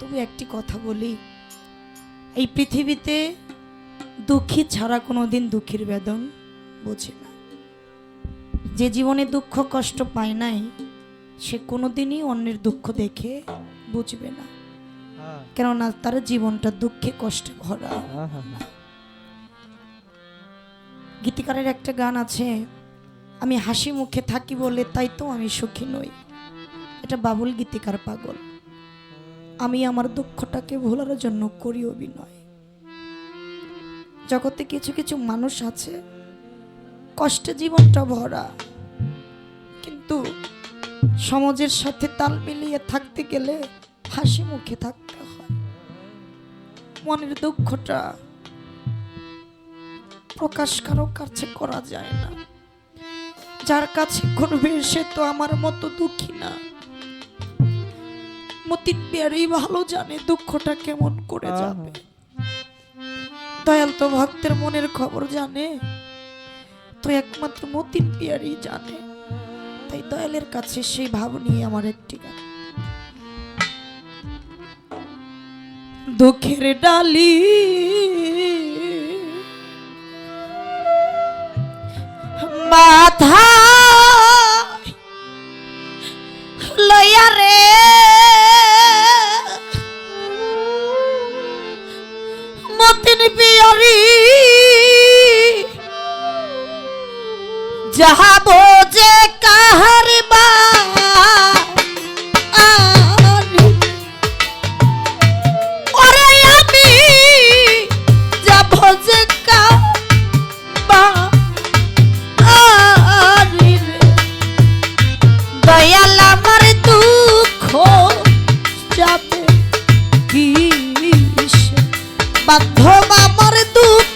তবু একটি কথা বলি। এই পৃথিবীতে দুঃখী ছাড়া কোনোদিন দুঃখীর বেদন বোঝে না। যে জীবনে দুঃখ কষ্ট পায় নাই, সে কোনোদিনই অন্যের দুঃখ দেখে বুঝবে না। কেননা তার জীবনটা দুঃখে কষ্টে ভরা। গীতিকারের একটা গান আছে, আমি হাসি মুখে থাকি বলে তাই তো আমি সুখী নই। এটা বাবুল গীতিকার পাগল। আমি আমার দুঃখটাকে ভোলার জন্য করি অভিনয়। জগতে কিছু কিছু মানুষ আছে, কষ্টে জীবনটা ভরা, কিন্তু সমাজের সাথে তাল মিলিয়ে থাকতে গেলে হাসি মুখে থাকতে হয়। মনের দুঃখটা প্রকাশ কারও কাছে করা যায় না। যার কাছে করবে সে তো আমার মতো দুঃখী না। মতিন পেয়ারেই ভালো জানে দুঃখটা কেমন করে যাবে। দয়াল তো ভক্তের মনের খবর জানে তো একমাত্র মতিন পিয়ারি জানে। তাই দয়ালের কাছে সেই ভাব নিয়ে আমার একটি গান। দুঃখের ডালি মাথা রে পিয়ারি যাহাব যে কাহার বা ওরে আমি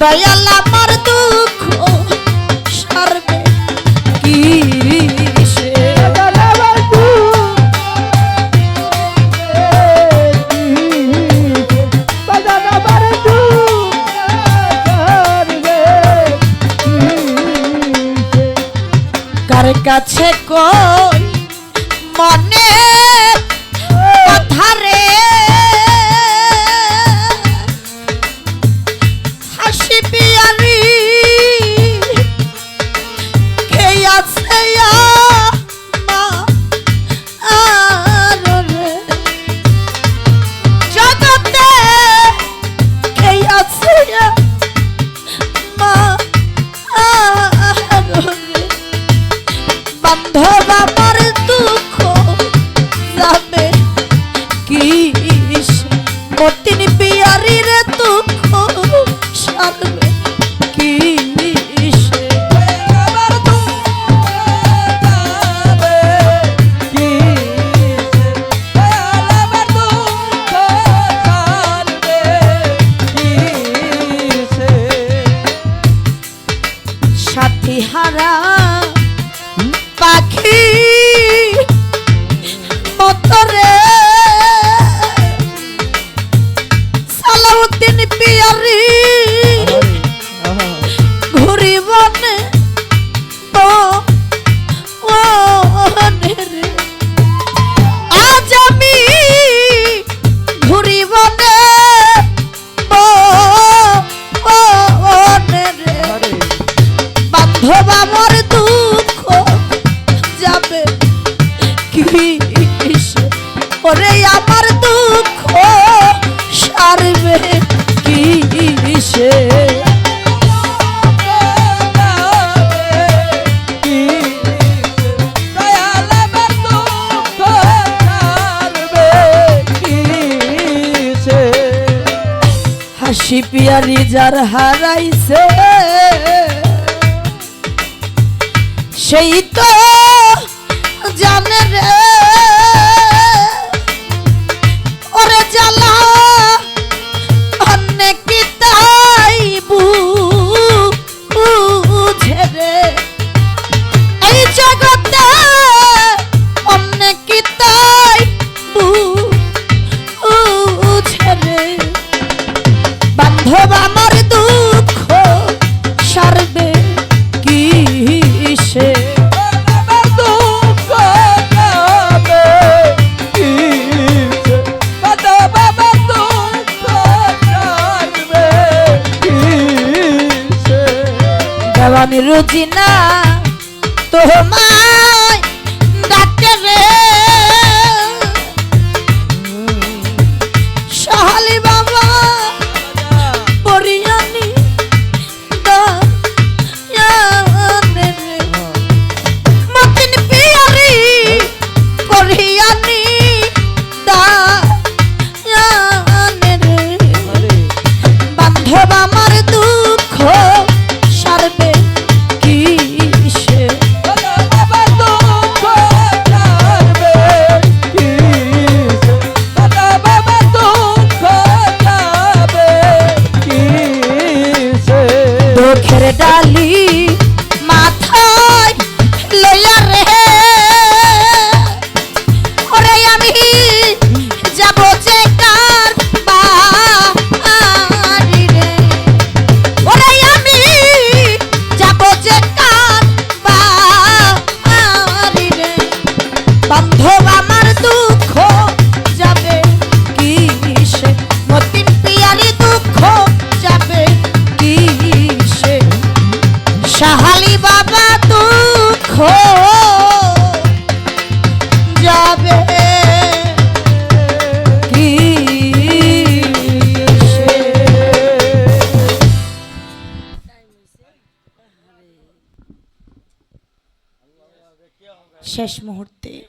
দয়াল আমার দুঃখ সারবে কি কার কাছে কই আমার দুঃখ যাবে কি মতিন আমার দুঃখ যাবে কি ওরে আমার দুঃখ সারবে কি হাসি পিয়ারি যার হারাইছে সেই তো জানে রে। আমি রুচি না। তোমায় চোখের ডালি শেষ মুহূর্তে।